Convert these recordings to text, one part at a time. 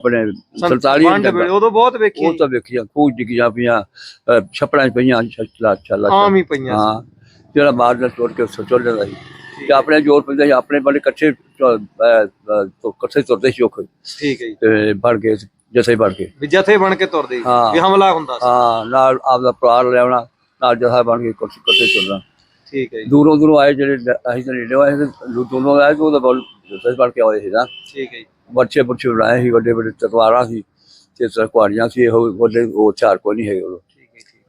ਆਪਣੇ 47 ਵੰਡ ਵੇਲੇ ਉਦੋਂ ਬਹੁਤ ਵੇਖੀ। ਉਹ ਤਾਂ ਵੇਖੀਆਂ ਖੂਜ ਡਿੱਗੀਆਂ ਪਈਆਂ ਛੱਪੜਾਂ 'ਚ ਪਈਆਂ ਛੱਲਾ ਛੱਲਾ ਆਮ ਹੀ ਪਈਆਂ। ਹਾਂ ਜਿਹੜਾ ਮਾਰਦਾ ਤੋੜ ਕੇ ਚੁੱਲ ਜਾਂਦਾ ਸੀ। ਤੇ ਆਪਣੇ ਜੋਰ ਪੈਂਦਾ ਸੀ ਆਪਣੇ ਬੜੇ ਇਕੱਠੇ ਇਕੱਠੇ ਤੁਰਦੇ ਸੀ ਉਹ ਠੀਕ ਹੈ ਜੀ। ਤੇ ਬਣ ਕੇ ਜਥੇ ਬਣ ਕੇ ਵੀ ਜਥੇ ਬਣ ਕੇ ਤੁਰਦੇ। ਵੀ ਹਮਲਾ ਹੁੰਦਾ ਸੀ। ਹਾਂ ਨਾਲ ਆਪਦਾ ਪਰਿਵਾਰ ਲਿਆਉਣਾ ਨਾਲ ਜਥਾ ਬਣ ਕੇ ਇਕੱਠੇ ਇਕੱਠੇ ਤੁਰਨਾ। ਠੀਕ ਹੈ ਜੀ। ਦੂਰੋਂ ਦੂਰੋਂ ਆਏ ਜਿਹੜੇ ਅਸੀਂ ਤਾਂ ਨੇੜੇ ਆਏ ਤੇ ਦੂ- ਦੂਰੋਂ ਆਏ ਤੇ ਉਹਦਾ ਬਲ ਜਥੇ ਬਣ ਕੇ ਆਏ ਸੀ ਨਾ। ਠੀਕ ਹੈ ਜੀ। ਬੱਚੇ ਬੱਚੇ ਬਣਾਏ ਸੀ ਵੱਡੇ ਵੱਡੇ ਤਲਵਾਰਾਂ ਸੀ ਤੇ ਸਰਕਵਾੜੀਆਂ ਸੀ ਇਹੋ ਵੱਡੇ ਉਹ ਚਾਰ ਕੋਈ ਨਹੀਂ ਹੈਗੇ ਉਦੋਂ।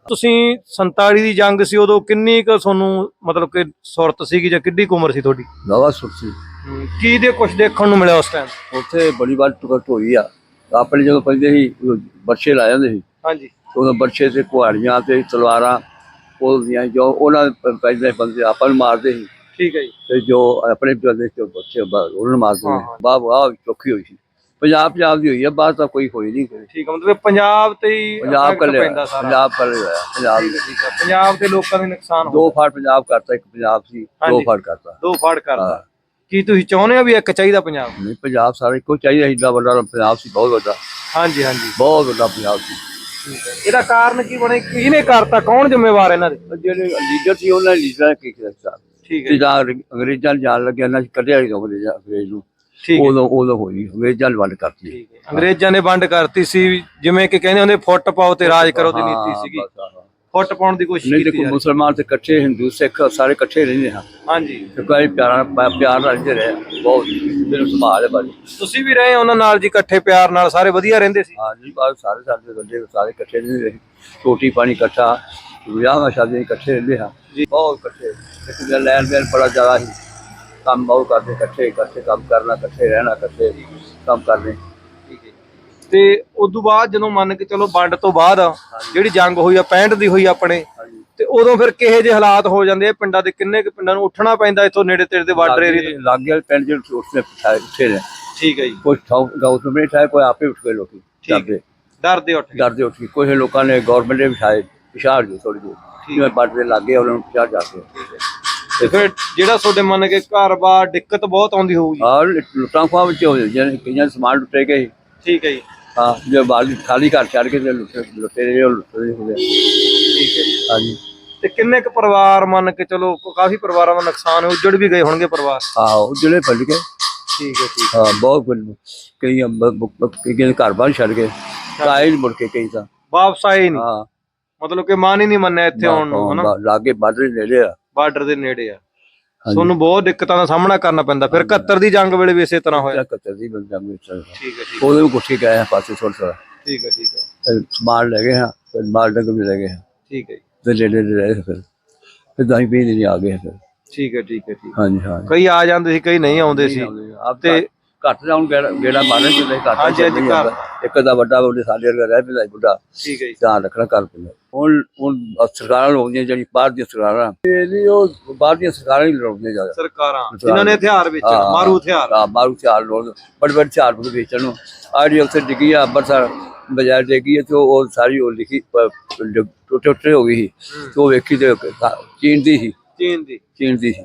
ਤੁਸੀਂ 47 ਦੀ ਜੰਗ ਸੀ ਉਦੋਂ ਕਿੰਨੀ ਕੁ ਤੁਹਾਨੂੰ ਮਤਲਬ ਕਿ ਸੁਰਤ ਸੀਗੀ ਜਾਂ ਕਿੱਡੀ ਕੁ ਉਮਰ ਸੀ ਤੁਹਾਡੀ? ਨਵਾਂ ਸੁਰਸੀ ਕੀ ਦੇ ਕੁਝ ਦੇਖਣ ਨੂੰ ਮਿਲਿਆ ਉਸ ਟਾਈਮ ਉੱਥੇ ਬੜੀ ਵਾਰ ਟੁਕਟ ਹੋਈ ਆ। ਆਪਣੇ ਜਦੋਂ ਪੈਂਦੇ ਸੀ ਬਰਛੇ ਲਾ ਜਾਂਦੇ ਸੀ। ਹਾਂਜੀ। ਉਦੋਂ ਬਰਛੇ ਤੇ ਕੁਹਾੜੀਆਂ ਤੇ ਤਲਵਾਰਾਂ ਉਹਦੀਆਂ ਜੋ ਉਹਨਾਂ ਪੈਂਦੇ ਬੰਦੇ ਆਪਾਂ ਨੂੰ ਮਾਰਦੇ ਸੀ। ਠੀਕ ਹੈ ਜੀ। ਤੇ ਜੋ ਆਪਣੇ ਬੰਦੇ ਤੇ ਬੱਚੇ ਉਹਨਾਂ ਨੂੰ ਮਾਰਦੇ ਹਾਂ, ਸੀ ਹਾਂ। ਬਾਹ ਬਾਹ ਚੌਖੀ ਹੋਈ ਸੀ। ਪੰਜਾਬ ਪੰਜਾਬ ਦੀ ਹੋਈ ਆ ਬਾਹਰ ਤਾਂ ਕੋਈ ਹੋਈ ਨਹੀਂ। ਠੀਕ ਹੈ ਮਤਲਬ ਪੰਜਾਬ ਤੇ ਹੀ ਪੰਜਾਬ ਪੈਂਦਾ ਸਾਰਾ। ਪੰਜਾਬ ਕੱਲੇ ਹੋਇਆ ਪੰਜਾਬ ਠੀਕ ਹੈ, ਹੈ। ਪੰਜਾਬ ਦੇ ਲੋਕਾਂ ਦੇ ਨੁਕਸਾਨ ਹੋ ਦੋ ਫੜ ਪੰਜਾਬ ਕਰਤਾ ਇੱਕ ਪੰਜਾਬ ਸੀ ਦੋ। ਫੜ ਕਰਤਾ। ਦੋ ਫੜ ਕਰਦਾ ਹਾਂ। ਕੀ ਤੁਸੀਂ ਚਾਹੁੰਦੇ ਹੋ ਵੀ ਇੱਕ ਚਾਹੀਦਾ ਪੰਜਾਬ? ਨਹੀਂ ਪੰਜਾਬ ਸਾਰੇ ਇੱਕੋ ਚਾਹੀਦਾ ਏਡਾ ਵੱਡਾ ਪੰਜਾਬ ਸੀ ਬਹੁਤ ਵੱਡਾ। ਹਾਂਜੀ ਹਾਂਜੀ। ਬਹੁਤ ਵੱਡਾ ਪੰਜਾਬ ਸੀ। ਹੈ। ਇਹਦਾ ਕਾਰਨ ਕੀ ਬਣੇ? ਕਿਹਨੇ ਕਰਤਾ? ਕੌਣ ਜ਼ਿੰਮੇਵਾਰ ਇਹਨਾਂ ਦੇ? ਜਿਹੜੇ ਲੀਡਰ ਸੀ ਉਹਨਾਂ ਨੇ ਲੀਡਰਾਂ ਕੀ ਕੀਤਾ? ਠੀਕ ਹੈ ਤੇ ਜੀ, ਅੰਗਰੇਜ਼ਾਂ ਨੂੰ ਜਾਣ ਲੱਗਿਆ ਨਾ ਕੱਢਿਆ ਹੀ ਅੰਗਰੇਜ਼ਾਂ ਅੰਗਰੇਜ਼ ਨੂੰ। ਠੀਕ ਹੈ। ਉਦੋਂ ਉਦੋਂ ਹੋਈ ਅੰਗਰੇਜ਼ਾਂ ਨੇ ਵੰਡ ਕਰਤੀ। ਠੀਕ ਹੈ। ਅੰਗਰੇਜ਼ਾਂ ਨੇ ਵੰਡ ਕਰਤੀ ਸੀ ਜਿਵੇਂ ਕਿ ਕਹਿੰਦੇ ਹੁੰਦੇ ਫੁੱਟ ਪਾਓ ਤੇ ਰਾਜ ਕਰੋ ਦੀ ਨੀਤੀ ਹਾਂ, ਸੀਗੀ। ਬਸ, ਹਾਂ, ਹਾਂ। ਫੁੱਟ ਪਾਉਣ ਦੀ ਕੋਸ਼ਿਸ਼ ਨਹੀਂ ਕੀਤੀ ਦੇਖੋ ਜਾ ਰਹੀ। ਮੁਸਲਮਾਨ ਤੇ ਇਕੱਠੇ ਹਿੰਦੂ ਸਿੱਖ ਸਾਰੇ ਇਕੱਠੇ ਰਹਿੰਦੇ ਹਾਂ। ਹਾਂਜੀ। ਤੇ ਕੋਈ ਪਿਆਰ ਪਿਆਰ ਨਾਲ ਰਹਿੰਦੇ ਰਹੇ। ਬਹੁਤ ਮੈਨੂੰ ਸੰਭਾਲ ਹੈ ਬਾਜੀ ਤੁਸੀਂ ਵੀ ਰਹੇ ਉਹਨਾਂ ਨਾਲ ਜੀ ਇਕੱਠੇ ਪਿਆਰ ਨਾਲ ਸਾਰੇ ਵਧੀਆ ਰਹਿੰਦੇ ਸੀ? ਹਾਂ ਜੀ ਬਾਅਦ ਸਾਰੇ ਸਾਡੇ ਬੰਦੇ ਸਾਰੇ ਇਕੱਠੇ ਰਹਿੰਦੇ ਰਹੇ ਰੋਟੀ ਪਾਣੀ ਇਕੱਠਾ ਵਿਆਹ ਸ਼ਾਦੀਆਂ ਇਕੱਠੇ ਰਹਿੰਦੇ ਹਾਂ। ਜੀ। ਬਹੁਤ ਇਕੱਠੇ। ਇੱਕ ਦੂਜੇ ਲੈਣ ਦੇਣ ਬੜਾ ਜ਼ਿਆਦਾ ਸੀ। ਕੰਮ ਬਹੁਤ ਕਰਦੇ ਇਕੱਠੇ ਇਕੱਠੇ ਕੰਮ ਕਰਨਾ ਇਕੱਠੇ ਰਹਿਣਾ ਇਕੱਠੇ ਕੰਮ ਕਰਨੇ। ਠੀਕ ਹੈ ਤੇ ਬਾਅਦ ਜਦੋਂ ਮੰਨ ਕੇ ਚਲੋ ਵੰਡ ਤੋਂ ਬਾਅਦ ਜਿਹੜੀ ਜੰਗ ਹੋਈ ਆ 65 ਦੀ ਹੋਈ ਆਪਣੇ ਤੇ ਉਦੋਂ ਫਿਰ ਕਿਹੇ ਜਿਹੇ ਹਾਲਾਤ ਹੋ ਜਾਂਦੇ ਆ? ਪਿੰਡਾਂ ਦੇ ਕਿੰਨੇ ਕੁ ਪਿੰਡਾਂ ਨੂੰ ਉੱਠਣਾ ਪੈਂਦਾ ਇੱਥੋਂ ਨੇੜੇ ਤੇੜੇ ਦੇ ਬਾਰਡਰ ਏਰੀਆ ਤੋਂ? ਲਾਗੇ ਪਿੰਡ ਜਿਹੜੇ ਪਠਾਏ ਉੱਠੇ ਨੇ। ਠੀਕ ਹੈ ਜੀ। ਕੋਈ ਠਾਉ ਗਾਉਂ ਤੋਂ ਬਿਠਾਏ ਕੋਈ ਆਪੇ ਉੱਠ ਗਏ ਲੋਕੀ ਠੀਕ। ਡਰਦੇ। ਡਰਦੇ ਉੱਠ ਡਰਦੇ ਉੱਠ ਕੇ ਕੋਈ ਲੋਕਾਂ ਨੇ ਗਵਰਨਮੈਂਟ ਨੇ ਬਿਠਾਏ ਪਿਛਾੜ ਜੋ ਥੋੜੀ ਜਿਹੀ। ਜਿਵੇਂ ਬਾਰਡਰ ਦੇ ਲਾਗੇ ਉਹਨਾਂ ਨੂੰ ਪਿਛਾੜ ਜਾਂਦੇ ਤੇ ਫਿਰ ਜਿਹੜਾ ਤੁਹਾਡੇ ਮੰਨ ਕੇ ਘਰ-ਬਾਰ ਦਿੱਕਤ ਬਹੁਤ ਆਉਂਦੀ ਹੋਊਗੀ। ਔਰ ਲੁੱਟਾਂ ਖੋਹਾਂ ਵਿੱਚ ਹੋ ਜਾਂਦੀਆਂ ਨੇ ਕਈਆਂ ਸਮਾਨ ਲੁੱਟੇ ਗਏ। ਠੀਕ ਹੈ ਜੀ। ਹਾਂ ਜੇ ਬਾਹਰ ਖਾਲੀ ਘਰ ਛੱਡ ਕੇ ਤੇ ਲੁੱਟੇ ਲੁੱਟੇ ਰਹੇ ਲੁੱਟੇ ਹੋ ਗਏ ਠੀਕ ਹੈ ਜੀ। ਹਾਂਜੀ। ਤੇ ਕਿੰਨੇ ਕੁ ਪਰਿਵਾਰ ਮੰਨ ਕੇ ਚਲੋ ਕਾਫੀ ਪਰਿਵਾਰਾਂ ਦਾ ਨੁਕਸਾਨ ਹੋ ਉੱਜੜ ਵੀ ਗਏ ਹੋਣਗੇ ਪਰਿਵਾਰ? ਆਹੋ ਜਿਹੜੇ ਫੱਜ ਗਏ। ਠੀਕ ਹੈ ਠੀਕ ਹਾਂ। ਬਹੁਤ ਕਈ ਦੇ ਘਰ ਬਾਹਰ ਛੱਡ ਗਏ। ਨਹੀਂ ਮੁੜ ਕੇ ਕਈ ਤਾਂ। ਵਾਪਸ ਆਏ ਨਹੀਂ ਹਾਂ। ਮਤਲਬ ਕਿ ਮਨ ਹੀ ਨਹੀਂ ਮੰਨਿਆ ਇੱਥੇ ਆਉਣ ਨੂੰ ਹਨਾ? ਲਾਗੇ ਬਾਰਡਰ ਨੇੜੇ ਆ। ਬਾਰਡਰ ਦੇ ਨੇੜੇ ਆ। ਤੁਹਾਨੂੰ ਬਹੁਤ ਦਿੱਕਤਾਂ ਦਾ ਸਾਹਮਣਾ ਕਰਨਾ ਪੈਂਦਾ। ਫਿਰ 71 ਦੀ ਜੰਗ ਵੇਲੇ ਵੀ ਇਸੇ ਤਰ੍ਹਾਂ ਹੋਇਆ। ਕੱਤਰ ਦੀ ਬੰਦਾ ਮੇਰੇ ਚੱਲ ਠੀਕ ਹੈ ਠੀਕ ਉਹਦੇ ਵੀ ਗੁੱਠੇ ਗਏ ਆ ਪਾਸੇ ਥੋੜਾ ਥੋੜਾ ਠੀਕ ਹੈ ਠੀਕ ਹੈ। ਸਮਾਨ ਲੈ ਗਏ ਹਾਂ ਫਿਰ ਮਾਲ ਡੰਗ ਵੀ ਲੈ ਗਏ ਹਾਂ ਠੀਕ ਹੈ ਜੀ, ਫਿਰ ਨੇੜੇ ਨੇੜੇ ਰਹੇ ਫਿਰ। ਫਿਰ ਦਾਈ ਪੀ ਨਹੀਂ ਆ ਗਏ ਫਿਰ। ਠੀਕ ਹੈ ਠੀਕ ਹੈ ਠੀਕ ਹਾਂਜੀ ਹਾਂ ਕਈ ਆ ਜਾਂਦੇ ਸੀ ਕਈ ਨਹੀਂ ਆਉਂਦੇ ਸੀ। ਤੇ ਘੱਟ ਜਾਉਂ ਗੇੜਾ ਗੇੜਾ ਮਾਰਨ ਤੇ ਘੱਟ ਹਾਂਜੀ, ਹਾਂਜੀ, ਆਉਂਦਾ। ਇੱਕ ਦਾ ਵੱਡਾ ਉਹਦੇ ਸਾਡੇ ਵਰਗਾ ਰਹਿ ਸੀ ਬੁੱਢਾ। ਠੀਕ ਹੈ ਜੀ। ਧਿਆਨ ਰੱਖਣਾ ਕਰ ਪੈਂਦਾ। ਹੁਣ ਹੁਣ ਸਰਕਾਰਾਂ ਲੋਕਦੀਆਂ ਜਿਹੜੀ ਬਾਹਰ ਦੀਆਂ ਸਰਕਾਰਾਂ। ਇਹ ਨਹੀਂ ਉਹ ਬਾਹਰ ਦੀਆਂ ਸਰਕਾਰਾਂ ਹੀ ਲੋਕਦੀਆਂ ਜ਼ਿਆਦਾ। ਸਰਕਾਰਾਂ। ਜਿਨ੍ਹਾਂ ਨੇ ਹਥਿਆਰ ਵੇਚਣ ਹਾਂ। ਮਾਰੂ ਹਥਿਆਰ। ਹਾਂ ਮਾਰੂ ਚਾਰ ਲੋਕ ਬੜੇ ਬੜੇ ਚਾਰ ਬੁੱਧ ਵੇਚਣ ਨੂੰ। ਆੜੀ ਉੱਥੇ ਡਿੱਗੀ ਆ ਅੰਮ੍ਰਿਤਸਰ ਬਾਜ਼ਾਰ ਡਿੱਗੀ ਆ ਤੇ ਉਹ ਉਹ ਸਾਰੀ ਉਹ ਲਿਖੀ ਟੁੱਟੇ ਟੁੱਟੇ ਹੋ ਗਈ ਸੀ। ਤੇ ਉਹ ਵੇਖੀ ਤੇ ਚੀਨ ਦੀ ਸੀ। ਚੀਨ ਦੀ। ਚੀਨ ਦੀ ਸੀ।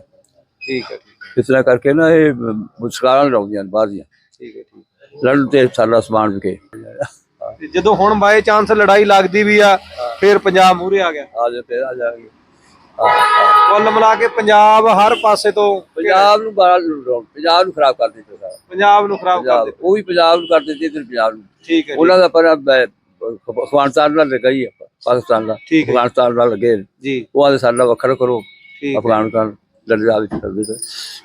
ਠੀਕ ਹੈ ਇਸ ਤਰ੍ਹਾਂ ਕਰਕੇ ਨਾ ਇਹ ਸਰਕਾਰਾਂ ਲਾਉਂਦੀਆਂ ਨੇ ਬਾਹਰ ਦੀਆਂ। ਠੀਕ ਹੈ ਠੀਕ। ਲੜਨ ਤੇ ਸਾਡਾ ਸਮਾਨ ਵਿਕੇ। ਤੇ ਜਦੋਂ ਹੁਣ ਬਾਏ ਚਾਂਸ ਲੜਾਈ ਲੱਗਦੀ ਵੀ ਆ ਫਿਰ ਪੰਜਾਬ ਮੂਹਰੇ ਆ ਗਿਆ। ਆ ਜਾ ਫੇਰ ਆ ਜਾਗੇ ਹਾਂ ਕੁੱਲ ਮਿਲਾ ਕੇ ਪੰਜਾਬ ਹਰ ਪਾਸੇ ਤੋਂ ਪੰਜਾਬ ਨੂੰ ਬਾਹਰ ਪੰਜਾਬ ਨੂੰ ਖਰਾਬ ਕਰ ਦਿੱਤਾ ਸਾਰਾ। ਪੰਜਾਬ ਨੂੰ ਖਰਾਬ ਕਰ ਦਿੱਤਾ। ਉਹ ਵੀ ਪੰਜਾਬ ਨੂੰ ਕਰ ਦਿੱਤੇ ਤੇ ਪੰਜਾਬ ਨੂੰ। ਠੀਕ ਹੈ ਜੀ, ਉਹਨਾਂ ਦਾ ਪਰ ਅਫਗਾਨਿਸਤਾਨ ਨਾਲ ਲੱਗਾ ਹੀ ਆ, ਪਾਕਿਸਤਾਨ ਦਾ। ਅਫਗਾਨਿਸਤਾਨ ਨਾਲ ਲੱਗੇ। ਜੀ। ਉਹ ਆਦੇ ਸਾਡਾ ਵੱਖਰਾ ਕਰੋ ਅਫਗਾਨਿਸਤਾਨ ਲੜਦਾ ਵਿੱਚ ਕਰਦੇ ਪਏ।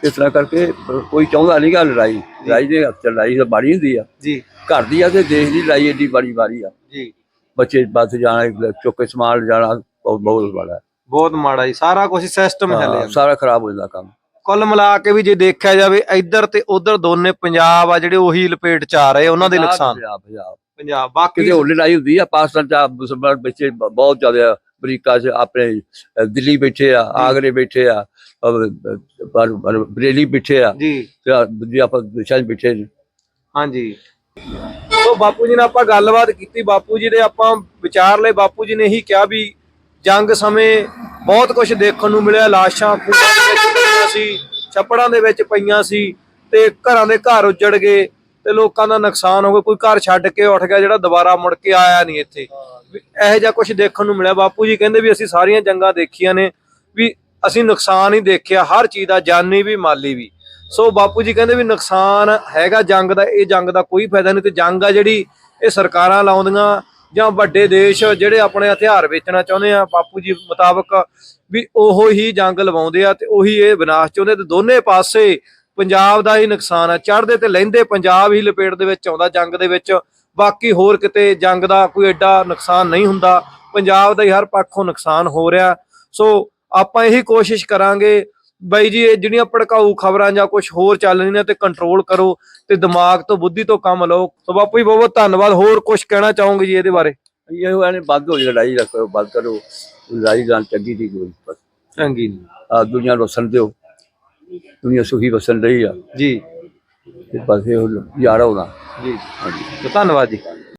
ਇਸ ਤਰ੍ਹਾਂ ਕਰਕੇ ਕੋਈ ਚਾਹੁੰਦਾ ਨਹੀਂ ਗਾ ਲੜਾਈ। ਲੜਾਈ ਦੇ ਲੜਾਈ ਤਾਂ ਮਾੜੀ ਹੁੰਦੀ ਆ। ਜੀ। ਘਰ ਦੀ ਆ ਤੇ ਦੇਸ਼ ਦੀ ਲੜਾਈ ਏਡੀ ਬੜੀ ਮਾੜੀ ਆ। ਜੀ। ਬੱਚੇ ਬੱਸ ਜਾਣਾ ਚੁੱਕ ਕੇ ਸਮਾਨ ਜਾਣਾ ਬਹੁਤ ਬਹੁਤ ਬੜਾ ਬਹੁਤ ਮਾੜਾ ਜੀ। ਸਾਰਾ ਕੁਝ ਸਿਸਟਮ ਹਾਂ, ਸਾਰਾ ਖਰਾਬ ਹੋ ਜਾਂਦਾ ਕੰਮ। ਕੁੱਲ ਮਿਲਾ ਕੇ ਵੀ ਜੇ ਦੇਖਿਆ ਜਾਵੇ ਇੱਧਰ ਤੇ ਉਧਰ ਦੋਨੇ ਪੰਜਾਬ ਆ ਜਿਹੜੇ ਉਹੀ ਲਪੇਟ ਚ ਆ ਰਹੇ ਉਹਨਾਂ ਦੇ ਨੁਕਸਾਨ। ਪੰਜਾਬ ਪੰਜਾਬ। ਪੰਜਾਬ ਬਾਕੀ ਕਿਤੇ ਹੋਰ ਲੜਾਈ ਹੁੰਦੀ ਆ ਪਾਕਿਸਤਾਨ ਚ ਮੁਸਲਮਾਨ ਬੱਚੇ ਬਹੁਤ ਜ਼ਿਆਦਾ ਅਮਰੀਕਾ ਚ ਆਪਣੇ ਦਿੱਲੀ ਬੈਠੇ ਆ ਆਗਰੇ ਬੈਠੇ ਆ ਬਰੇਲੀ ਬੈਠੇ ਆ ਜੀ। ਦੂਜੇ ਆਪਾਂ ਦੇਸ਼ਾਂ 'ਚ ਬੈਠੇ ਨੇ। ਹਾਂਜੀ। ਸੋ ਬਾਪੂ ਜੀ ਨਾਲ ਆਪਾਂ ਗੱਲਬਾਤ ਕੀਤੀ ਬਾਪੂ ਜੀ ਦੇ ਆਪਾਂ ਵਿਚਾਰ ਲਏ ਬਾਪੂ ਜੀ ਨੇ ਇਹੀ ਕਿਹਾ ਵੀ ਜੰਗ ਸਮੇਂ ਬਹੁਤ ਕੁਝ ਦੇਖਣ ਨੂੰ ਮਿਲਿਆ ਲਾਸ਼ਾਂ ਖੂਹਾਂ ਦੇ ਵਿੱਚ ਪਈਆਂ ਸੀ ਛੱਪੜਾਂ ਦੇ ਵਿੱਚ ਪਈਆਂ ਸੀ ਤੇ ਘਰਾਂ ਦੇ ਘਰ ਉੱਜੜ ਗਏ ਤੇ ਲੋਕਾਂ ਦਾ ਨੁਕਸਾਨ ਹੋ ਗਿਆ। ਕੋਈ ਘਰ ਛੱਡ ਕੇ ਉੱਠ ਗਿਆ ਜਿਹੜਾ ਦੁਬਾਰਾ ਮੁੜ ਕੇ ਆਇਆ ਨਹੀਂ ਇੱਥੇ। ਵੀ ਇਹੋ ਜਿਹਾ ਕੁਝ ਦੇਖਣ ਨੂੰ ਮਿਲਿਆ। ਬਾਪੂ ਜੀ ਕਹਿੰਦੇ ਵੀ ਅਸੀਂ ਸਾਰੀਆਂ ਜੰਗਾਂ ਦੇਖੀਆਂ ਨੇ, ਵੀ ਅਸੀਂ ਨੁਕਸਾਨ ਹੀ ਦੇਖਿਆ, ਹਰ ਚੀਜ਼ ਦਾ ਜਾਨੀ ਵੀ, ਮਾਲੀ ਵੀ। ਸੋ ਬਾਪੂ ਜੀ ਕਹਿੰਦੇ ਵੀ ਨੁਕਸਾਨ ਹੈਗਾ ਜੰਗ ਦਾ, ਇਹ ਜੰਗ ਦਾ ਕੋਈ ਫਾਇਦਾ ਨਹੀਂ ਤੇ ਜੰਗ ਆ ਜਿਹੜੀ ਇਹ ਸਰਕਾਰਾਂ ਲਾਉਂਦੀਆਂ ਜਾਂ ਵੱਡੇ ਦੇਸ਼ ਜਿਹੜੇ ਆਪਣੇ ਹਥਿਆਰ ਵੇਚਣਾ ਚਾਹੁੰਦੇ ਆ, ਬਾਪੂ ਜੀ ਮੁਤਾਬਕ ਵੀ ਉਹੋ ਹੀ ਜੰਗ ਲਵਾਉਂਦੇ ਆ ਤੇ ਉਹੀ ਇਹ ਵਿਨਾਸ਼ ਚਾਹੁੰਦੇ ਤੇ ਦੋਨੇ ਪਾਸੇ ਪੰਜਾਬ ਦਾ ਹੀ ਨੁਕਸਾਨ ਆ ਚੜ੍ਹਦੇ ਤੇ ਲੈਂਦੇ ਪੰਜਾਬ ਹੀ ਲਪੇਟ ਦੇ ਵਿੱਚ ਆਉਂਦਾ ਜੰਗ ਦੇ ਵਿੱਚ। ਬਾਕੀ ਹੋਰ ਕਿਤੇ ਜੰਗ ਦਾ ਕੋਈ ਐਡਾ ਨੁਕਸਾਨ ਨਹੀਂ ਹੁੰਦਾ। ਪੰਜਾਬ ਦਾ ਹੀ ਹਰ ਪੱਖੋਂ ਨੁਕਸਾਨ ਹੋ ਰਿਹਾ। ਸੋ ਆਪਾਂ ਇਹੀ ਕੋਸ਼ਿਸ਼ ਕਰਾਂਗੇ ਬਾਈ ਜੀ ਇਹ ਜਿਹੜੀਆਂ ਭੜਕਾਊ ਖਬਰਾਂ ਜਾਂ ਕੁਝ ਹੋਰ ਚੱਲ ਰਹੀਆਂ ਤੇ ਕੰਟਰੋਲ ਕਰੋ ਤੇ ਦਿਮਾਗ ਤੋਂ ਬੁੱਧੀ ਤੋਂ ਕੰਮ ਲਓ। ਸੋ ਬਾਪੂ ਜੀ ਬਹੁਤ ਬਹੁਤ ਧੰਨਵਾਦ। ਹੋਰ ਕੁਝ ਕਹਿਣਾ ਚਾਹੋਗੇ ਜੀ ਇਹਦੇ ਬਾਰੇ? ਇਹ ਉਹ ਨੇ ਬੰਦ ਹੋ ਲੜਾਈ ਰੱਖੋ ਬੰਦ ਕਰੋ। ਲੜਾਈ ਜਾਂ ਚੰਗੀ ਦੀ ਕੋਈ। ਚੰਗੀ ਆ ਦੁਨੀਆ ਰੋਸ਼ਨ ਦਿਓ। ਦੁਨੀਆ ਸੁਖੀ ਵਸਣ ਰਹੀ ਆ। ਜੀ। ਤੇ ਬਸ ਇਹ ਯਾਰ ਹੋਣਾ। ਜੀ। ਹਾਂਜੀ ਧੰਨਵਾਦ ਜੀ।